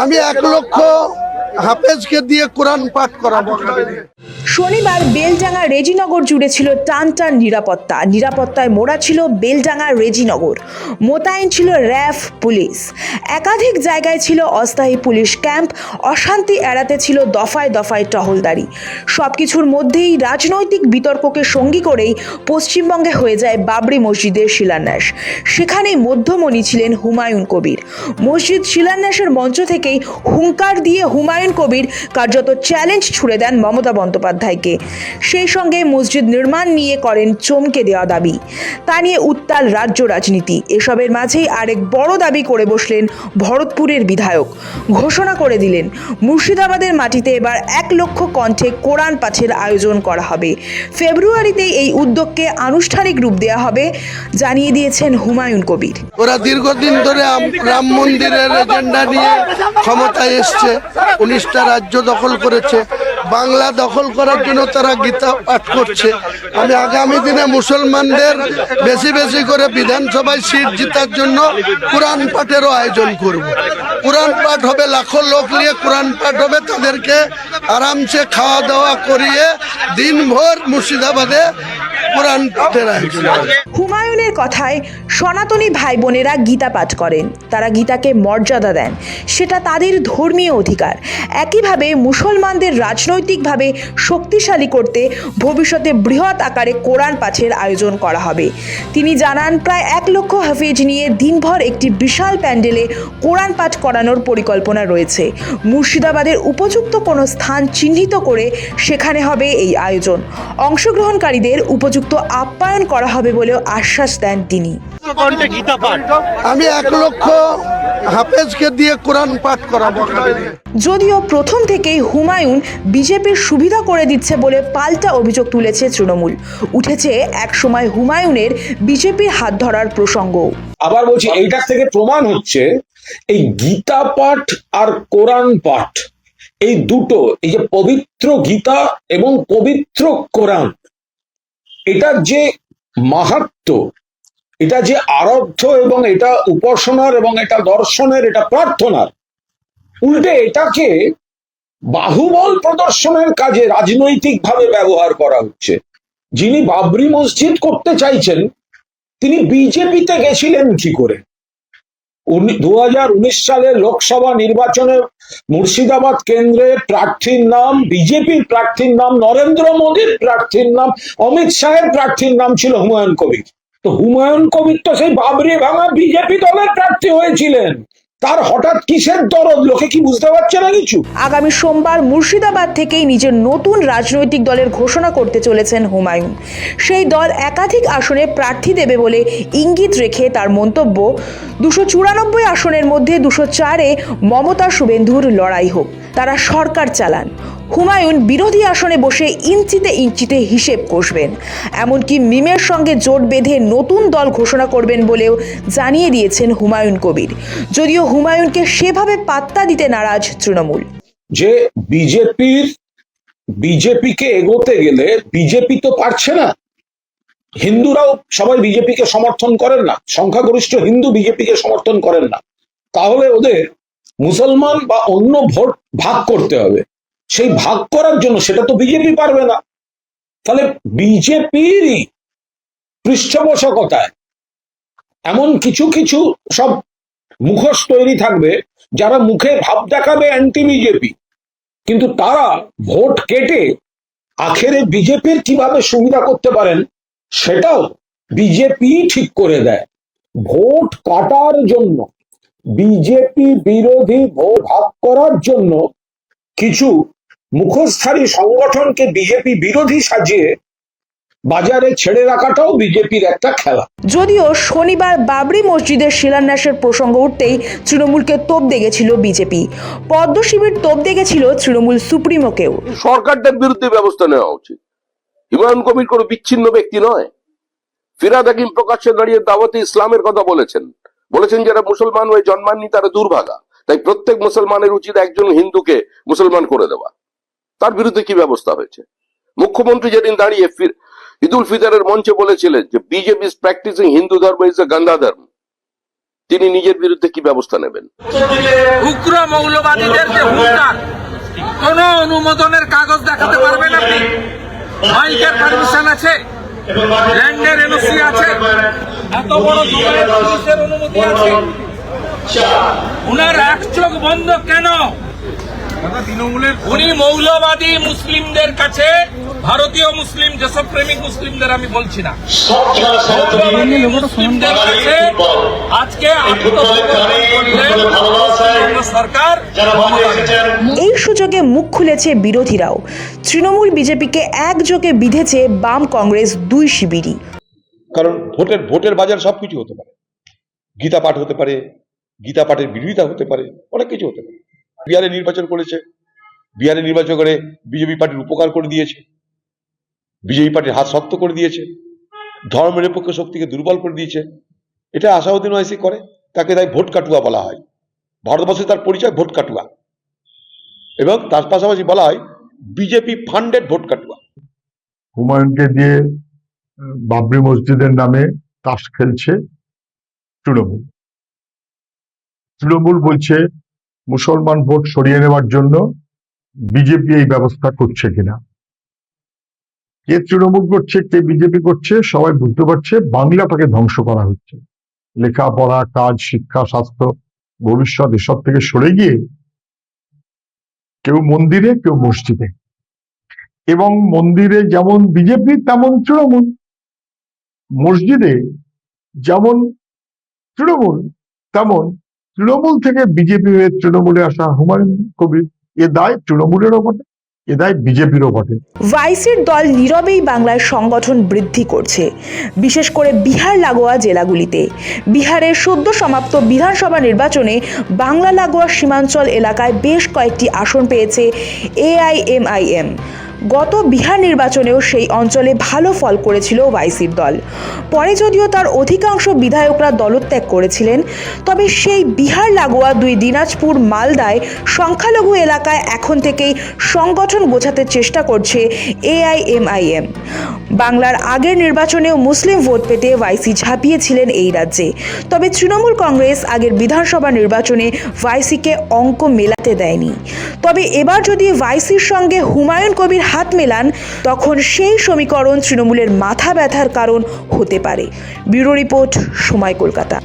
আমি এক লক্ষ হাফেজকে দিয়ে কোরআন পাঠ করাবো। শনিবার বেলডাঙ্গা রেজিনগর জুড়ে ছিল টান টান নিরাপত্তা। নিরাপত্তায় মোড়া ছিল বেলডাঙ্গা রেজিনগর। মোতায়েন ছিল র্যাফ পুলিশ। একাধিক জায়গায় ছিল অস্থায়ী পুলিশ ক্যাম্প। অশান্তি এড়াতে ছিল দফায় দফায় টহলদারি। সব কিছুর মধ্যেই রাজনৈতিক বিতর্ককে সঙ্গী করেই পশ্চিমবঙ্গে হয়ে যায় বাবরি মসজিদের শিলান্যাস। সেখানেই মধ্যমণি ছিলেন হুমায়ুন কবির। মসজিদ শিলান্যাসের মঞ্চ থেকেই হুঙ্কার দিয়ে হুমায়ুন কবির কার্যত চ্যালেঞ্জ ছুড়ে দেন মমতা বন্দ্যোপাধ্যায়কে সেই সঙ্গে মসজিদ নির্মাণ নিয়ে করেন চমকে দেওয়া দাবি। তা নিয়ে উত্তাল রাজ্য রাজনীতি। এসবের মাঝেই আরেক বড় দাবি করে বসলেন ভরতপুরের বিধায়ক। ঘোষণা করে দিলেন, মুর্শিদাবাদের মাটিতে এবার এক লক্ষ কণ্ঠে কোরআন পাঠের আয়োজন করা হবে। ফেব্রুয়ারিতেই এই উদ্যোগকে আনুষ্ঠানিক রূপ দেওয়া হবে, জানিয়ে দিয়েছেন হুমায়ুন কবির। ওরা দীর্ঘদিন ধরে রাম মন্দিরের এজেন্ডা নিয়ে ক্ষমতায় এসছে। উনিশটা রাজ্য দখল করেছে। বাংলা দখল করার জন্য তারা গীতা পাঠ করছে। আমি আগামী দিনে মুসলমানদের বেশি বেশি করে বিধানসভায় সিট জিতার জন্য কোরআন পাঠেরও আয়োজন করব। কোরআন পাঠ হবে লাখো লোক নিয়ে কোরআন পাঠ হবে, তাদেরকে আরামসে খাওয়া দাওয়া করিয়ে দিনভর মুর্শিদাবাদে হুমায়ুনের কথায় সনাতনী ভাই বোনেরা গীতা পাঠ করেন তারা গীতাকে মর্যাদা দেন। সেটা তাদের ধর্মীয় অধিকার। একইভাবে মুসলমানদের রাজনৈতিকভাবে শক্তিশালী করতে ভবিষ্যতে বৃহৎ আকারে কোরআন পাঠের আয়োজন করা হবে। তিনি জানান, প্রায় এক লক্ষ হাফিজ নিয়ে দিনভর একটি বিশাল প্যান্ডেলে কোরআন পাঠ করানোর পরিকল্পনা রয়েছে। মুর্শিদাবাদের উপযুক্ত কোনো স্থান চিহ্নিত করে সেখানে হবে এই আয়োজন। অংশগ্রহণকারীদের উপযুক্ত আপ্যায়ন করা হবে বলেও আশ্বাস দেন তিনি। আমি এক লক্ষ হাফেজকে দিয়ে কোরআন পাঠ করাবো যদিও প্রথম থেকেই হুমায়ুন বিজেপির সুবিধা করে দিচ্ছে বলে পাল্টা অভিযোগ তুলেছে তৃণমূল। উঠেছে এক সময় হুমায়ুনের বিজেপির হাত ধরার প্রসঙ্গ। আবার বলছি এইটার থেকে প্রমাণ হচ্ছে এই গীতা পাঠ আর কোরআন পাঠ এই দুটো এই যে পবিত্র গীতা এবং পবিত্র কোরআন এটার যে মাহাত্ম, এটা যে আরাধ্য এবং এটা উপাসনার এবং এটা দর্শনের, এটা প্রার্থনার, উল্টে এটাকে বাহুবল প্রদর্শনের কাজে রাজনৈতিকভাবে ব্যবহার করা হচ্ছে। যিনি বাবরি মসজিদ করতে চাইছেন, তিনি বিজেপিতে গেছিলেন কি করে? উনিশ সালের লোকসভা নির্বাচনে মুর্শিদাবাদ কেন্দ্রে প্রার্থীর নাম, বিজেপির প্রার্থীর নাম, নরেন্দ্র মোদীর প্রার্থীর নাম, অমিত শাহের প্রার্থীর নাম ছিল হুমায়ুন কবির। তো হুমায়ুন কবির তো সেই বাবরি ভাঙা বিজেপি দলের প্রার্থী হয়েছিলেন। তার হঠাৎ কিসের দরদ? লোকে কি বুঝতে পারছে না কিছু? আগামী সোমবার মুর্শিদাবাদ থেকেই নিজের নতুন রাজনৈতিক দলের ঘোষণা করতে চলেছেন হুমায়ুন। সেই দল একাধিক আসনে প্রার্থী দেবে বলে ইঙ্গিত রেখে তার মন্তব্য, দুশো চুরানব্বই আসনের মধ্যে দুশো চারে মমতা শুভেন্দুর লড়াই হোক, তারা সরকার চালান। হুমায়ুন বিরোধী আসনে বসে ইঞ্চিতে ইঞ্চিতে হিসেব কষবেন। এমনকি মিমের সঙ্গে জোট বেঁধে নতুন দল ঘোষণা করবেন বলেও জানিয়ে দিয়েছেন হুমায়ুন কবির। যদিও হুমায়ুনকে সেভাবে পাত্তা দিতে নারাজ তৃণমূল। যে বিজেপির, বিজেপিকে এগোতে গেলে বিজেপি তো পারছে না। হিন্দুরাও সবাই বিজেপিকে সমর্থন করেন না। সংখ্যাগরিষ্ঠ হিন্দু বিজেপিকে সমর্থন করেন না। তাহলে ওদের মুসলমান বা অন্য ভোট ভাগ করতে হবে। সেই ভাগ করার জন্য সেটা তো বিজেপি পারবে না। তাহলে বিজেপিরই পৃষ্ঠপোষকতায় এমন কিছু কিছু সব মুখোশ তৈরি থাকবে, যারা মুখে ভাব দেখাবে অ্যান্টি বিজেপি কিন্তু তারা ভোট কেটে আখেরে বিজেপির কীভাবে সুবিধা করতে পারেন, সেটাও বিজেপি ঠিক করে দেয়। ভোট কাটার জন্য বিজেপি বিরোধী ভোট ভাগ করার জন্য কিছু মুখোশধারী সংগঠনকে বিজেপি বিরোধী সাজিয়ে বাজারে ছেড়ে রাখাটাও বিজেপির একটা খেলা। যদিও শনিবার বাবরি মসজিদের শিলান্যাসের প্রসঙ্গ উঠতেই তৃণমূলকে তোপ দেখেছিল বিজেপি পদ্ম শিবির তোপ দেখেছিল তৃণমূল সুপ্রিমোকেও। সরকারটার বিরুদ্ধে ব্যবস্থা নেওয়া উচিত। হুমায়ুন কবির কোনো বিচ্ছিন্ন ব্যক্তি নয়। ফিরাদ হাকিম প্রকাশ্যে দাঁড়িয়ে দাওয়াতে ইসলামের কথা বলেছেন। বলেছেন যারা মুসলমান হয়ে জন্মাননি তারা দুর্ভাগা। তাই প্রত্যেক মুসলমানের উচিত একজন হিন্দুকে মুসলমান করে দেওয়া। তার বিরুদ্ধে কি ব্যবস্থা হয়েছে? মুখ্যমন্ত্রী যেদিন দাঁড়িয়ে ঈদ উল ফিতরের মঞ্চে বলেছিলেন যে বিজেপি ইজ প্র্যাকটিসিং হিন্দু ধর্ম ইজ এ গঙ্গা ধর্ম। তিনি নিজের বিরুদ্ধে কি ব্যবস্থা নেবেন? উগ্র মৌলবাদীদের যে হুঙ্কার, কোন অনুমোদনের কাগজ দেখাতে পারবেন আপনি? মাইকের পারমিশন আছে? ল্যান্ডের এনওসি আছে? এত বড় অনুমতি আছে? এক চোখ বন্ধ কেন? উনি মৌলবাদী মুসলিমদের কাছে ভারতীয় মুসলিম যেসব প্রেমিক মুসলিমদের আমি বলছি না। মুসলিমদের কাছে আজকে সরকার এই সুযোগে মুখ খুলেছে বিরোধীরাও। তৃণমূল বিজেপিকে একযোগে বিঁধেছে বাম কংগ্রেস দুই শিবিরই। কারণ ভোটের ভোটের বাজার সবকিছু হতে পারে। গীতা পাঠ হতে পারে গীতা পাঠের বিরোধিতা হতে পারে অনেক কিছু হতে পারে। বিহারে নির্বাচন করেছে। বিহারে নির্বাচন করে বিজেপি পার্টির উপকার করে দিয়েছে। বিজেপি পার্টির হাত শক্ত করে দিয়েছে। ধর্মনিরপেক্ষ শক্তিকে দুর্বল করে দিয়েছে। এটা আশাউদ্দিন ওয়াইসি করে, তাকে তাই ভোট কাটুয়া বলা হয়। ভারতবর্ষে তার পরিচয় ভোট কাটুয়া। এবং তার পাশাপাশি বলা হয়, বিজেপি ফান্ডেড ভোট কাটুয়া। হুমায়ুনকে দিয়ে বাবরি মসজিদের নামে তাস খেলছে তৃণমূল। তৃণমূল বলছে মুসলমান ভোট সরিয়ে নেওয়ার জন্য বিজেপি এই ব্যবস্থা করছে কিনা? কে তৃণমূল করছে, কে বিজেপি করছে, সবাই বুঝতে পারছে, বাংলাটাকে ধ্বংস করা হচ্ছে। লেখাপড়া, কাজ, শিক্ষা, স্বাস্থ্য, ভবিষ্যৎ, এসব থেকে সরে গিয়ে কেউ মন্দিরে, কেউ মসজিদে। এবং মন্দিরে যেমন বিজেপি, তেমন তৃণমূল। মসজিদে যেমন তৃণমূল, তেমন তৃণমূল থেকে বিজেপি হয়ে তৃণমূলে আসা হুমায়ুন কবির, এ দায় তৃণমূলেরও বটে, এ দায় বিজেপিরও বটে। ভাইসির দল নীরবেই বাংলার সংগঠন বৃদ্ধি করছে। বিশেষ করে বিহার লাগোয়া জেলাগুলিতে। বিহারের সদ্য সমাপ্ত বিধানসভা নির্বাচনে বাংলা লাগোয়া সীমাঞ্চল এলাকায় বেশ কয়েকটি আসন পেয়েছে এআইএমআইএম গত বিহার নির্বাচনেও সেই অঞ্চলে ভালো ফল করেছিল ওয়াইসির দল। পরে যদিও তার অধিকাংশ বিধায়করা দলত্যাগ করেছিলেন, তবে সেই বিহার লাগোয়া দুই দিনাজপুর মালদায় সংখ্যালঘু এলাকায় এখন থেকেই সংগঠন গোছাতে চেষ্টা করছে এআইএমআইএম। বাংলার আগের নির্বাচনেও মুসলিম ভোট পেতে ওয়াইসি ঝাঁপিয়েছিলেন এই রাজ্যে। তবে তৃণমূল কংগ্রেস আগের বিধানসভা নির্বাচনে ওয়াইসিকে অঙ্ক মেলাতে দেয়নি। তবে এবার যদি ওয়াইসির সঙ্গে হুমায়ুন কবির হাত মেলান, তখন সেই সমীকরণ তৃণমূলের মাথা ব্যথার কারণ হতে পারে। ব্যুরো রিপোর্ট সময় কলকাতা।